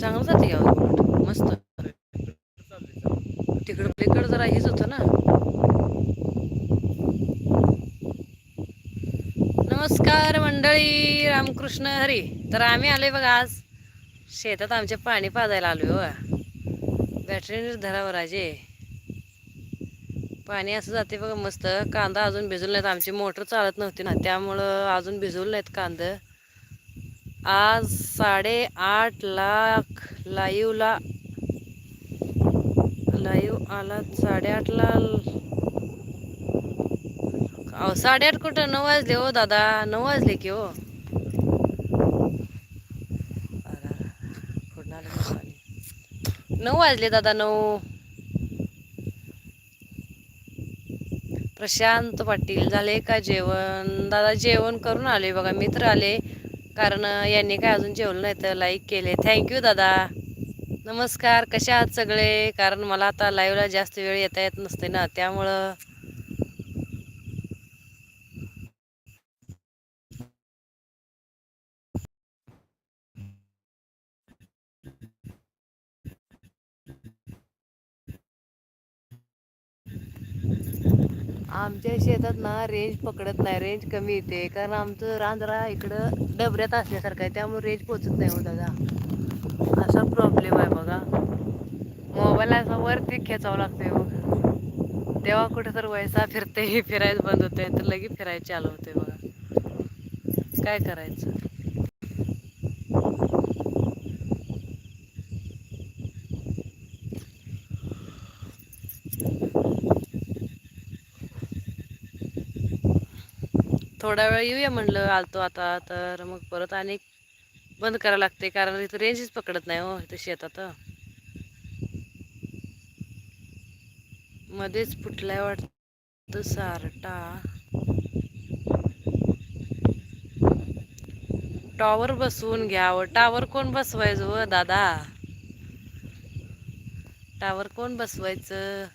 चांगलं जाते या मस्त. तिकडं तिकडं जरा हेच होतं ना. नमस्कार मंडळी रामकृष्ण हरी. तर आम्ही आलोय बघा आज. शेतात आमच्या पाणी पाजायला आलोय बघा बॅटरी धरावर राजे पाणी असं जाते बघा मस्त. कांदा अजून भिजवलं नाहीत. आमची मोटर चालत नव्हती ना. त्यामुळं अजून भिजवलं नाहीत कांदा. आज साडेआठ लाख लाईव्हला लाईव्ह आला साडेआठला अहो साडेआठ कुठं? नऊ वाजले हो दादा. नऊ वाजले की हो. नऊ वाजले दादा नऊ. प्रशांत पाटील झाले का जेवण? दादा जेवण करून आले बघा. मित्र आले. कारण यांनी काय अजून जेवलं नाही तर लाईक केले. थँक्यू दादा. नमस्कार. कशा आहात सगळे? कारण मला आता लाईव्हला जास्त वेळ येता येत नसते ना त्यामुळं आमच्या शेतात ना रेंज पकडत नाही रेंज कमी येते. कारण आमचं रांजरा इकडं डबऱ्यात असल्यासारखं आहे त्यामुळे रेंज पोचत नाही हो दादा. असा प्रॉब्लेम आहे बघा. मोबाईल असा वरती खेचावं लागतंय बघ. तेव्हा कुठं तर वयसा फिरते फिरायचं बंद होते तर लगेच फिरायचं चालू होते बघा. काय करायचं? थोडा वेळ येऊया म्हणलं आलतो आता तर मग परत आणि बंद करावं लागते कारण इथं रेंजच पकडत नाही हो इथं शेतात. मध्येच फुटलाय वाटतं सारटा. टॉवर बसवून घ्यावं टावर कोण बसवायचं हो, दादा? टावर कोण बसवायचं?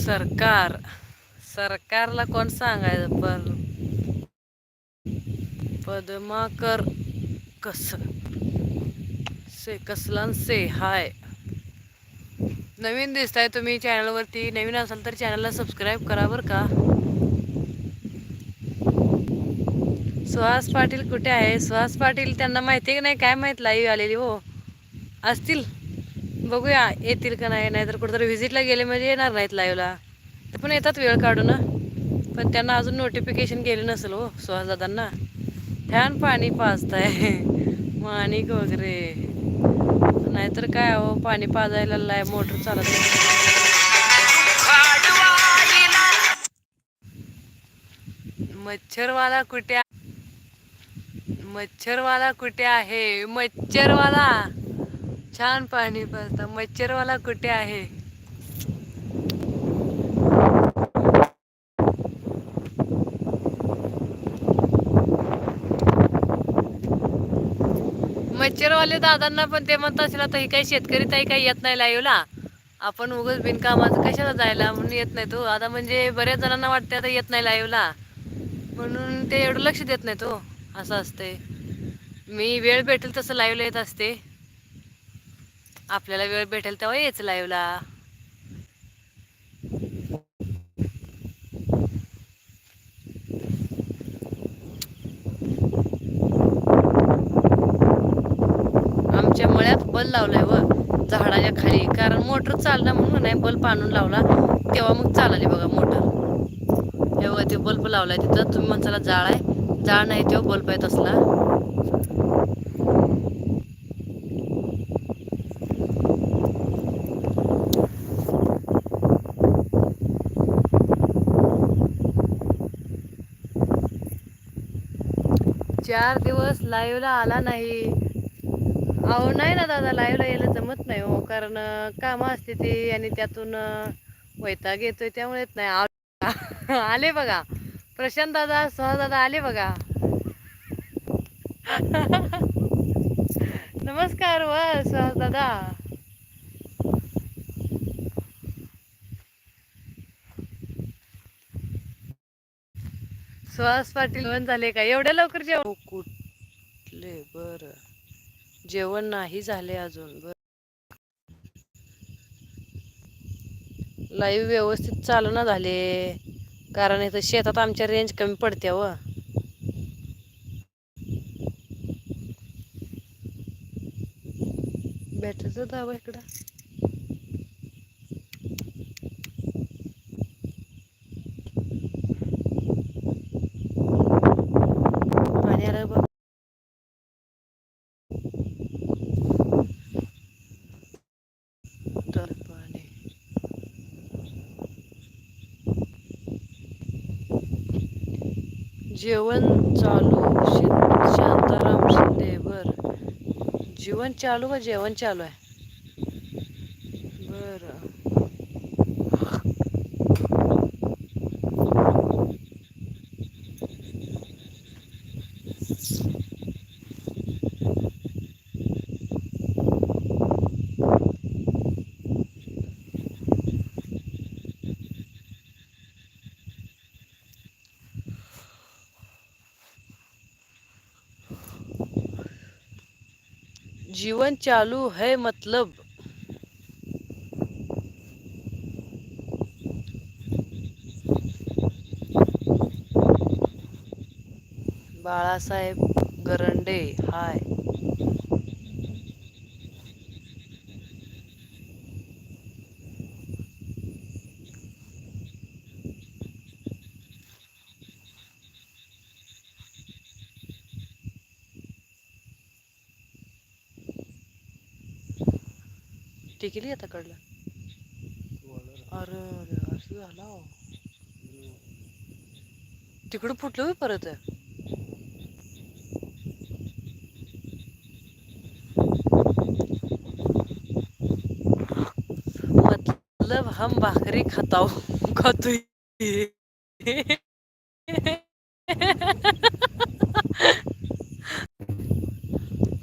सरकार. सरकारला कोण सांगायचं? पण पद्माकर कस? से कसलान से हाय. नवीन दिसताय तुम्ही चॅनलवरती. नवीन असाल तर चॅनलला सबस्क्राईब करा बरं का. सुहास पाटील कुठे आहे? सुहास पाटील त्यांना माहिती की नाही? काय माहीत लाईव्ह आलेली हो. असतील? बघूया येतील का नाही नाहीतर कुठेतरी व्हिजिटला गेले म्हणजे येणार नाहीत लाईव्हला ते पण येतात वेळ काढून पण त्यांना अजून नोटिफिकेशन गेले नसेल हो सुहासदादांना फॅन पाणी पाजताय. माणिक वगैरे. नाहीतर काय हो पाणी पाजायला लाय मोटर चालत नाही. मच्छरवाला कुठे मच्छरवाला कुठे आहे? मच्छरवाला. छान पाणी पाजता मच्छरवाला कुठे आहे? मच्छरवाले दादांना पण ते म्हणत असेल आता ही काही शेतकरी ताई काही येत नाही लाईवला. आपण उगच बिनकामाचं कशाला जायला? म्हणून येत नाही तो. आता म्हणजे बऱ्याच जणांना वाटते आता येत नाही लाईवला. म्हणून ते एवढं लक्ष देत नाही तो. असं असते मी वेळ भेटेल तसं लाईव्हला येत असते. आपल्याला वेळ भेटेल तेव्हा यायचं लाईव्हला आमच्या मळ्यात बल लावलाय व झाडाच्या खाली. कारण मोटर चालला म्हणून नाही बल्ब आणून लावला तेव्हा मग चालले बघा मोटर. तेव्हा ते बल्ब लावलाय तिथं. तुम्ही म्हणसाला जाळ आहे. जाळ नाही तेव्हा बल्ब आहे तसला चार दिवस लाईव्हला आला नाही. अहो नाही ना दादा लाईव्हला यायला जमत नाही हो कारण काम कामं असते ती आणि त्यातून वैताग येतोय त्यामुळे येत नाही. आले बघा. प्रशांत दादा सहज दादा आले बघा. नमस्कार व सहज दादा. सुहास पाटील जेवण झाले का? एवढ्या लवकर जेवण? हो, कुठले? बर. जेवण नाही झाले अजून बर. लाईव्ह व्यवस्थित चालू ना झाले. कारण इथं शेतात आमच्या रेंज कमी पडते व. बॅटरीचा दावा इकडं. पाणी. बघ जेवण चालू शांताराम शिंदे बर. जेवण चालू का जेवण चालू आहे? बर. जीवन चालू है मतलब? बाळासाहेब गरंडे हाय. टिकली आता कडलं अरे अरे असं झाला हो. तिकडं फुटलं परत? मतलब हम भाकरी खाताव खातो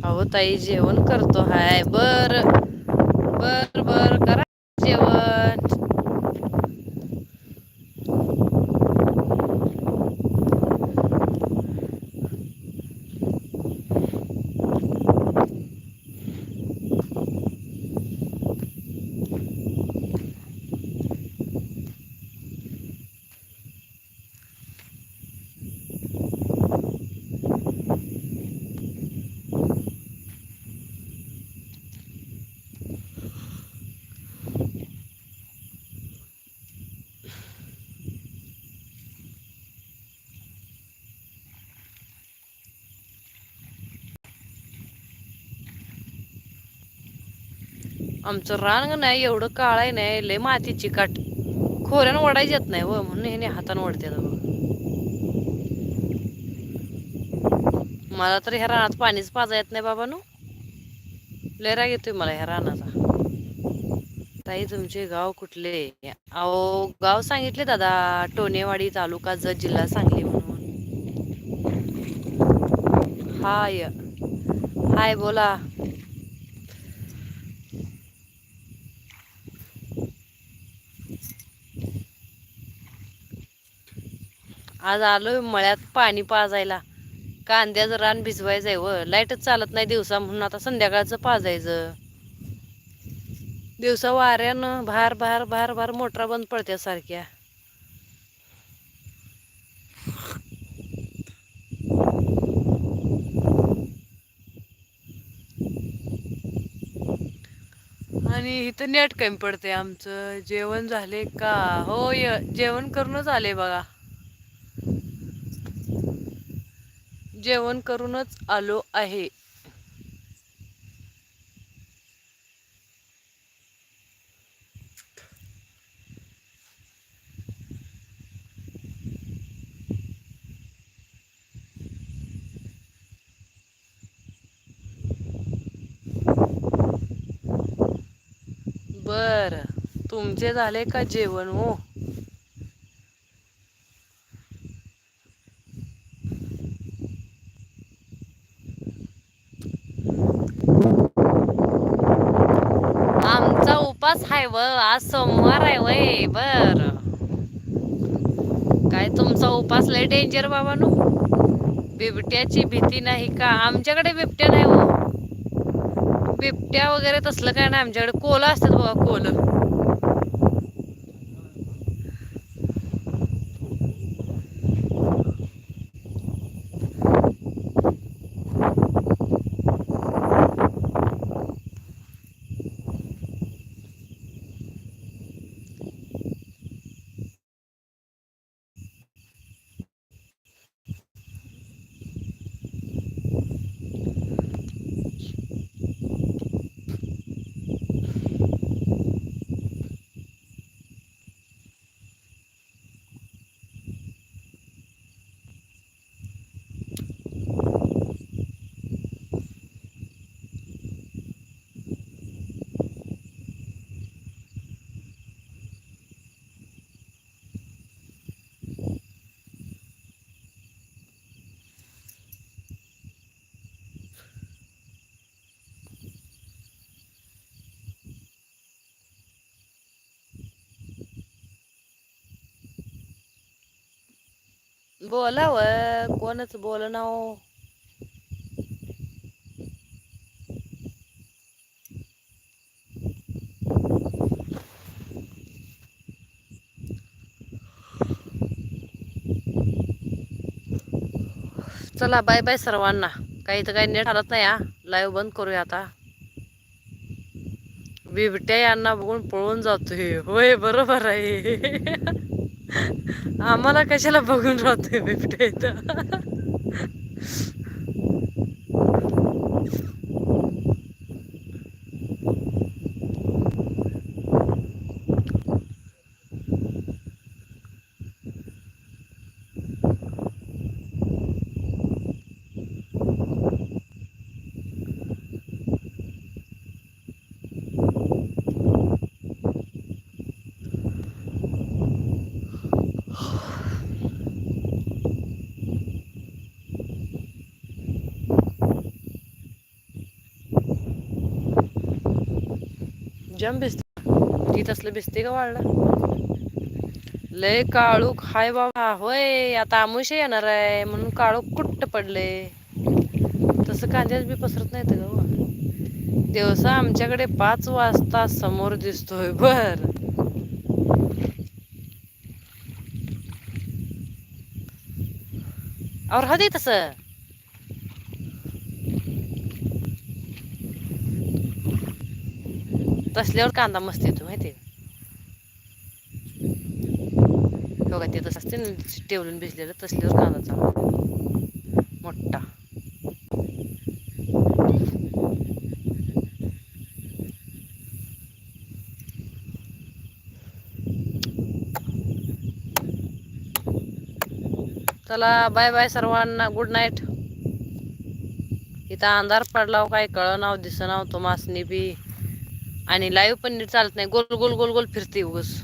अहो ताई जेवण करतो हाय बर. बर बर करा जेवण. आमचं रान नाही एवढं काळ आहे नाही लय मातीची काट खोऱ्यानं ओढायच येत नाही व म्हणून हे हातानं ओढते मला तर ह्या रानात पाणीच पाजा येत नाही बाबा नो लय राग येतोय मला ह्या रानाचा. ताई तुमचे गाव कुठले? अहो गाव सांगितले दादा टोनेवाडी तालुका जत जिल्हा सांगली म्हणून. हाय हाय बोला. आज आलोय मळ्यात पाणी पाजायला. कांद्याचं रान भिजवायचंय व लाईटच चालत नाही दिवसा म्हणून आता संध्याकाळचं पाजायचं. दिवसा वाऱ्यानं भार भार भार भार मोटरा बंद पडत्या सारख्या. आणि इथं नेट कमी पडते आमचं. जेवण झाले का? हो जेवण करूनच आले बघा. जेवण करूनच आलो आहे. बर. तुमचे झाले का जेवण हो आहे व आज सोमवार आहे वय. बर. काय तुमचा उपास लय डेंजर बाबानो बिबट्याची भीती नाही का? आमच्याकडे बिबट्या नाही हो. बिबट्या वगैरे तसलं काय नाही आमच्याकडे कोलं असतात बघा कोलं. बोलाव कोणच बोल ना हो. चला बाय बाय सर्वांना. काही तर काही नेट हलत नाही हा. लाईव्ह बंद करूया आता. बिबट्या यांना बघून पळून जातोय. होय बरोबर आहे. आम्हाला कशाला बघून राहतोय बिबट्या इथं? जम भिजते ती तसलं भिजते का वाळलं? लय काळूक हाय बाबा. होय आता आमुष येणार आहे. म्हणून काळूक कुट्ट पडले. तसं कांद्यात बी पसरत नाही तर ग दिवसा आमच्याकडे पाच वाजता समोर दिसतोय बर और हदी तसं. तसल्यावर कांदा मस्त येतो माहिती बघा ते तसं असते ना टेवलून भिजलेलं तसल्यावर कांदा चांगला मोठा. चला बाय बाय सर्वांना. गुड नाईट इथं अंधार पडला हो काय? कळ नाव दिसनाव नाव तो बी. आणि लाईव्ह पण चालत नाही. गोल गोल गोल गोल फिरते उगस.